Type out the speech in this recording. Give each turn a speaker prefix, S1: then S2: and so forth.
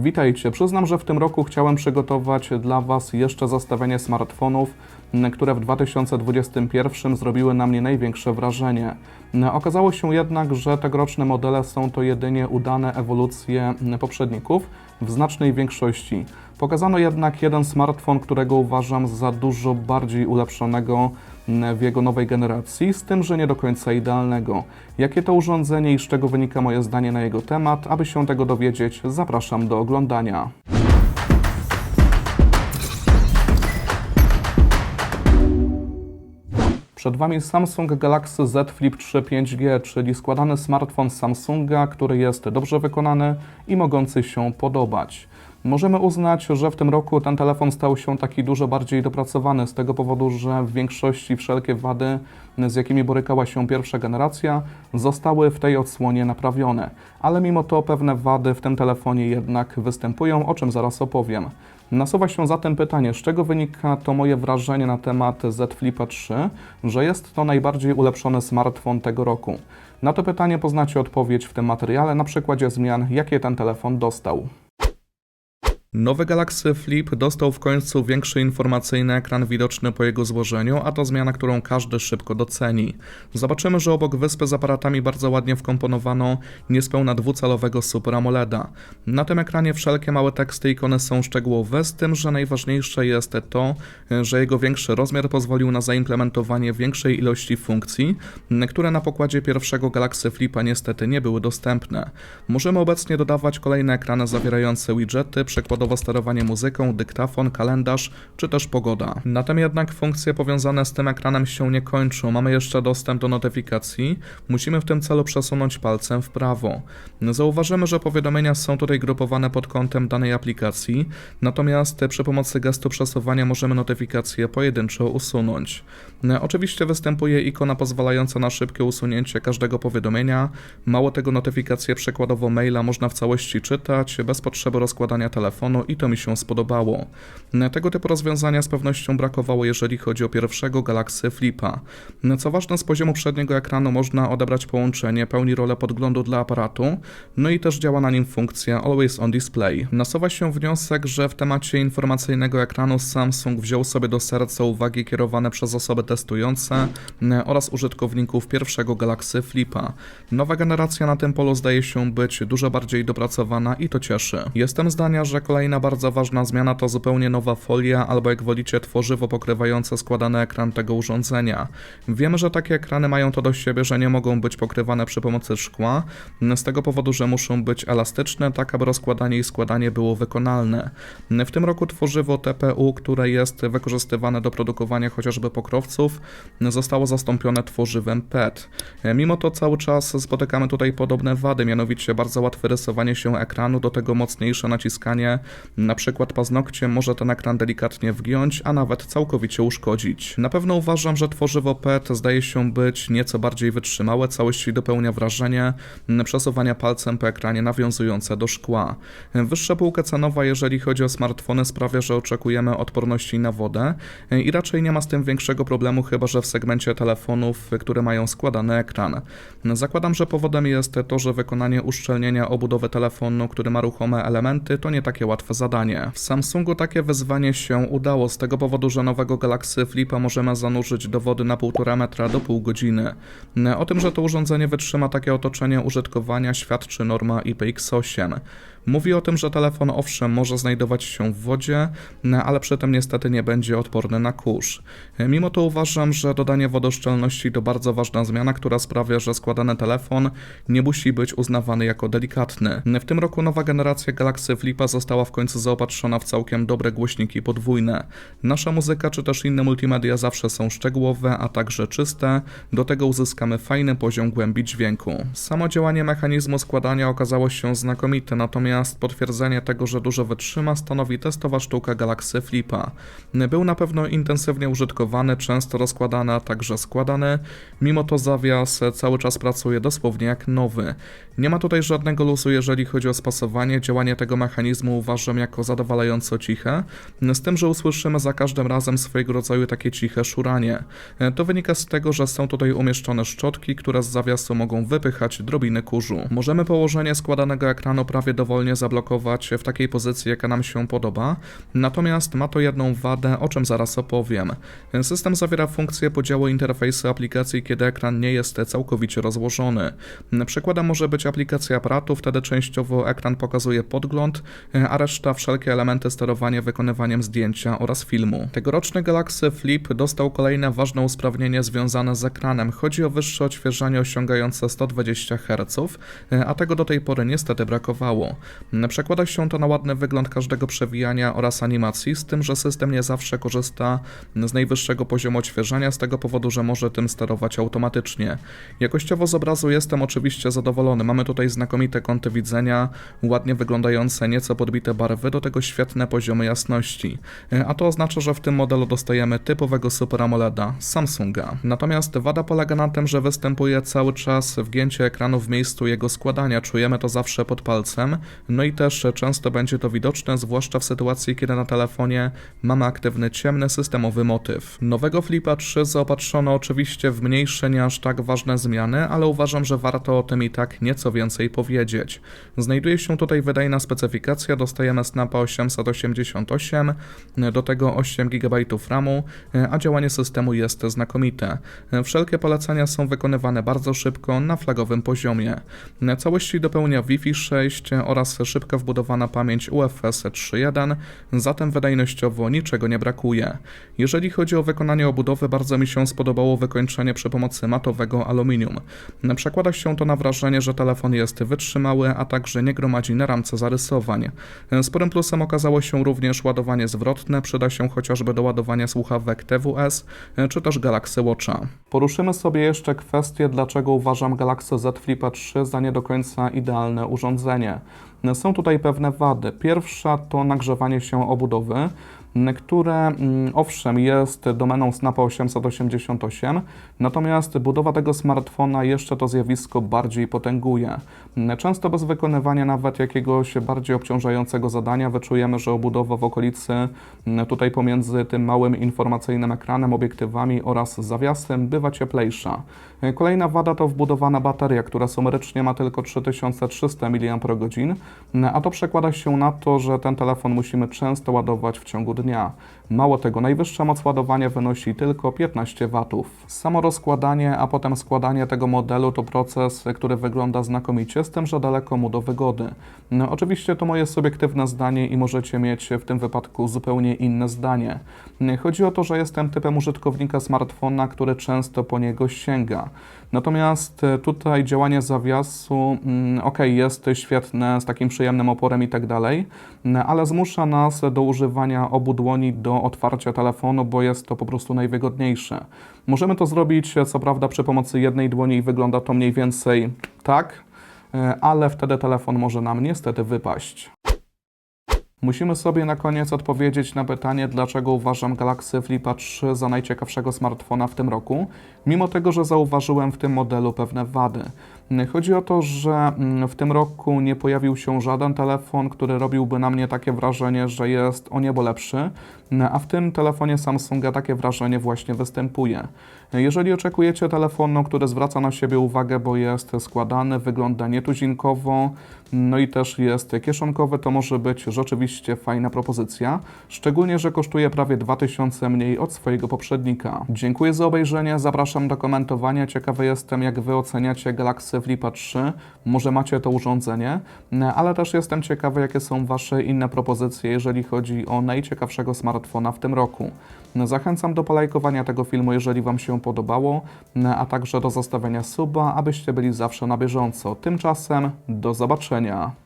S1: Witajcie. Przyznam, że w tym roku chciałem przygotować dla Was jeszcze zestawienie smartfonów, które w 2021 zrobiły na mnie największe wrażenie. Okazało się jednak, że tegoroczne modele są to jedynie udane ewolucje poprzedników w znacznej większości. Pokazano jednak jeden smartfon, którego uważam za dużo bardziej ulepszonego w jego nowej generacji, z tym, że nie do końca idealnego. Jakie to urządzenie i z czego wynika moje zdanie na jego temat? Aby się tego dowiedzieć, zapraszam do oglądania. Przed Wami Samsung Galaxy Z Flip 3 5G, czyli składany smartfon Samsunga, który jest dobrze wykonany i mogący się podobać. Możemy uznać, że w tym roku ten telefon stał się taki dużo bardziej dopracowany z tego powodu, że w większości wszelkie wady, z jakimi borykała się pierwsza generacja, zostały w tej odsłonie naprawione. Ale mimo to pewne wady w tym telefonie jednak występują, o czym zaraz opowiem. Nasuwa się zatem pytanie, z czego wynika to moje wrażenie na temat Z Flipa 3, że jest to najbardziej ulepszony smartfon tego roku. Na to pytanie poznacie odpowiedź w tym materiale na przykładzie zmian, jakie ten telefon dostał. Nowy Galaxy Flip dostał w końcu większy informacyjny ekran widoczny po jego złożeniu, a to zmiana, którą każdy szybko doceni. Zobaczymy, że obok wyspy z aparatami bardzo ładnie wkomponowano niespełna dwucalowego Super AMOLEDa. Na tym ekranie wszelkie małe teksty i ikony są szczegółowe, z tym, że najważniejsze jest to, że jego większy rozmiar pozwolił na zaimplementowanie większej ilości funkcji, które na pokładzie pierwszego Galaxy Flipa niestety nie były dostępne. Możemy obecnie dodawać kolejne ekrany zawierające widgety, przykładowo sterowanie muzyką, dyktafon, kalendarz czy też pogoda. Na tym jednak funkcje powiązane z tym ekranem się nie kończą. Mamy jeszcze dostęp do notyfikacji. Musimy w tym celu przesunąć palcem w prawo. Zauważymy, że powiadomienia są tutaj grupowane pod kątem danej aplikacji, natomiast przy pomocy gestu przesuwania możemy notyfikacje pojedynczo usunąć. Oczywiście występuje ikona pozwalająca na szybkie usunięcie każdego powiadomienia. Mało tego, notyfikacje przykładowo maila można w całości czytać bez potrzeby rozkładania telefonu i to mi się spodobało. Tego typu rozwiązania z pewnością brakowało, jeżeli chodzi o pierwszego Galaxy Flipa. Co ważne, z poziomu przedniego ekranu można odebrać połączenie, pełni rolę podglądu dla aparatu, no i też działa na nim funkcja Always on Display. Nasuwa się wniosek, że w temacie informacyjnego ekranu Samsung wziął sobie do serca uwagi kierowane przez osoby testujące oraz użytkowników pierwszego Galaxy Flipa. Nowa generacja na tym polu zdaje się być dużo bardziej dopracowana i to cieszy. Jestem zdania, że kolejna bardzo ważna zmiana to zupełnie nowa folia albo jak wolicie tworzywo pokrywające składany ekran tego urządzenia. Wiemy, że takie ekrany mają to do siebie, że nie mogą być pokrywane przy pomocy szkła, z tego powodu, że muszą być elastyczne, tak aby rozkładanie i składanie było wykonalne. W tym roku tworzywo TPU, które jest wykorzystywane do produkowania chociażby pokrowców, zostało zastąpione tworzywem PET. Mimo to cały czas spotykamy tutaj podobne wady, mianowicie bardzo łatwe rysowanie się ekranu, do tego mocniejsze naciskanie, na przykład paznokciem może ten ekran delikatnie wgiąć, a nawet całkowicie uszkodzić. Na pewno uważam, że tworzywo PET zdaje się być nieco bardziej wytrzymałe, całości dopełnia wrażenie przesuwania palcem po ekranie nawiązujące do szkła. Wyższa półka cenowa, jeżeli chodzi o smartfony, sprawia, że oczekujemy odporności na wodę i raczej nie ma z tym większego problemu, chyba że w segmencie telefonów, które mają składany ekran. Zakładam, że powodem jest to, że wykonanie uszczelnienia obudowy telefonu, który ma ruchome elementy, to nie takie łatwe zadanie. W Samsungu takie wyzwanie się udało z tego powodu, że nowego Galaxy Flipa możemy zanurzyć do wody na 1,5 metra do pół godziny. O tym, że to urządzenie wytrzyma takie otoczenie użytkowania świadczy norma IPX8. Mówi o tym, że telefon owszem może znajdować się w wodzie, ale przy tym niestety nie będzie odporny na kurz. Mimo to uważam, że dodanie wodoszczelności to bardzo ważna zmiana, która sprawia, że składany telefon nie musi być uznawany jako delikatny. W tym roku nowa generacja Galaxy Flipa została w końcu zaopatrzona w całkiem dobre głośniki podwójne. Nasza muzyka czy też inne multimedia zawsze są szczegółowe, a także czyste, do tego uzyskamy fajny poziom głębi dźwięku. Samo działanie mechanizmu składania okazało się znakomite, natomiast potwierdzenie tego, że dużo wytrzyma, stanowi testowa sztuka Galaxy Flipa. Był na pewno intensywnie użytkowany, często rozkładany, a także składany, mimo to zawias cały czas pracuje dosłownie jak nowy. Nie ma tutaj żadnego luzu, jeżeli chodzi o spasowanie, działanie tego mechanizmu uważam jako zadowalająco ciche, z tym, że usłyszymy za każdym razem swojego rodzaju takie ciche szuranie. To wynika z tego, że są tutaj umieszczone szczotki, które z zawiasu mogą wypychać drobiny kurzu. Możemy położenie składanego ekranu prawie dowolnie zablokować w takiej pozycji, jaka nam się podoba. Natomiast ma to jedną wadę, o czym zaraz opowiem. System zawiera funkcję podziału interfejsu aplikacji, kiedy ekran nie jest całkowicie rozłożony. Przykładem może być aplikacja aparatu, wtedy częściowo ekran pokazuje podgląd, a reszta wszelkie elementy sterowania wykonywaniem zdjęcia oraz filmu. Tegoroczny Galaxy Flip dostał kolejne ważne usprawnienie związane z ekranem. Chodzi o wyższe odświeżanie osiągające 120 Hz, a tego do tej pory niestety brakowało. Przekłada się to na ładny wygląd każdego przewijania oraz animacji, z tym, że system nie zawsze korzysta z najwyższego poziomu odświeżania, z tego powodu, że może tym sterować automatycznie. Jakościowo z obrazu jestem oczywiście zadowolony. Mamy tutaj znakomite kąty widzenia, ładnie wyglądające, nieco podbite barwy, do tego świetne poziomy jasności. A to oznacza, że w tym modelu dostajemy typowego Super AMOLEDa Samsunga. Natomiast wada polega na tym, że występuje cały czas wgięcie ekranu w miejscu jego składania. Czujemy to zawsze pod palcem. No i też często będzie to widoczne, zwłaszcza w sytuacji, kiedy na telefonie mamy aktywny ciemny systemowy motyw. Nowego Flipa 3 zaopatrzono oczywiście w mniejsze, nie aż tak ważne zmiany, ale uważam, że warto o tym i tak nieco więcej powiedzieć. Znajduje się tutaj wydajna specyfikacja, dostajemy Snapa 888, do tego 8 GB RAMu, a działanie systemu jest znakomite. Wszelkie polecenia są wykonywane bardzo szybko, na flagowym poziomie. Całości dopełnia Wi-Fi 6 oraz szybko wbudowana pamięć UFS 3.1, zatem wydajnościowo niczego nie brakuje. Jeżeli chodzi o wykonanie obudowy, bardzo mi się spodobało wykończenie przy pomocy matowego aluminium. Przekłada się to na wrażenie, że telefon jest wytrzymały, a także nie gromadzi na ramce zarysowań. Sporym plusem okazało się również ładowanie zwrotne, przyda się chociażby do ładowania słuchawek TWS czy też Galaxy Watcha. Poruszymy sobie jeszcze kwestię, dlaczego uważam Galaxy Z Flip 3 za nie do końca idealne urządzenie. Są tutaj pewne wady. Pierwsza to nagrzewanie się obudowy które mm, owszem jest domeną Snapa 888, natomiast budowa tego smartfona jeszcze to zjawisko bardziej potęguje. Często bez wykonywania nawet jakiegoś bardziej obciążającego zadania wyczujemy, że obudowa w okolicy mm, tutaj pomiędzy tym małym informacyjnym ekranem, obiektywami oraz zawiasem bywa cieplejsza. Kolejna wada to wbudowana bateria, która sumarycznie ma tylko 3300 mAh, a to przekłada się na to, że ten telefon musimy często ładować w ciągu dnia dnia. Mało tego, najwyższa moc ładowania wynosi tylko 15 W. Samo rozkładanie, a potem składanie tego modelu to proces, który wygląda znakomicie, z tym, że daleko mu do wygody. No, oczywiście to moje subiektywne zdanie i możecie mieć w tym wypadku zupełnie inne zdanie. Chodzi o to, że jestem typem użytkownika smartfona, który często po niego sięga. Natomiast tutaj działanie zawiasu, mm, ok, jest świetne, z takim przyjemnym oporem i tak dalej, ale zmusza nas do używania obu dłoni do otwarcia telefonu, bo jest to po prostu najwygodniejsze. Możemy to zrobić, co prawda, przy pomocy jednej dłoni i wygląda to mniej więcej tak, ale wtedy telefon może nam niestety wypaść. Musimy sobie na koniec odpowiedzieć na pytanie, dlaczego uważam Galaxy Flipa 3 za najciekawszego smartfona w tym roku, mimo tego, że zauważyłem w tym modelu pewne wady. Chodzi o to, że mm, w tym roku nie pojawił się żaden telefon, który robiłby na mnie takie wrażenie, że jest o niebo lepszy, a w tym telefonie Samsunga takie wrażenie właśnie występuje. Jeżeli oczekujecie telefonu, który zwraca na siebie uwagę, bo jest składany, wygląda nietuzinkowo, no i też jest kieszonkowy, to może być rzeczywiście fajna propozycja, szczególnie, że kosztuje prawie 2000 mniej od swojego poprzednika. Dziękuję za obejrzenie, zapraszam do komentowania, ciekawy jestem jak Wy oceniacie Galaxy Flipa 3, może macie to urządzenie, ale też jestem ciekawy jakie są Wasze inne propozycje, jeżeli chodzi o najciekawszego smartfona w tym roku. Zachęcam do polajkowania tego filmu, jeżeli Wam się podobało, a także do zostawienia suba, abyście byli zawsze na bieżąco. Tymczasem do zobaczenia.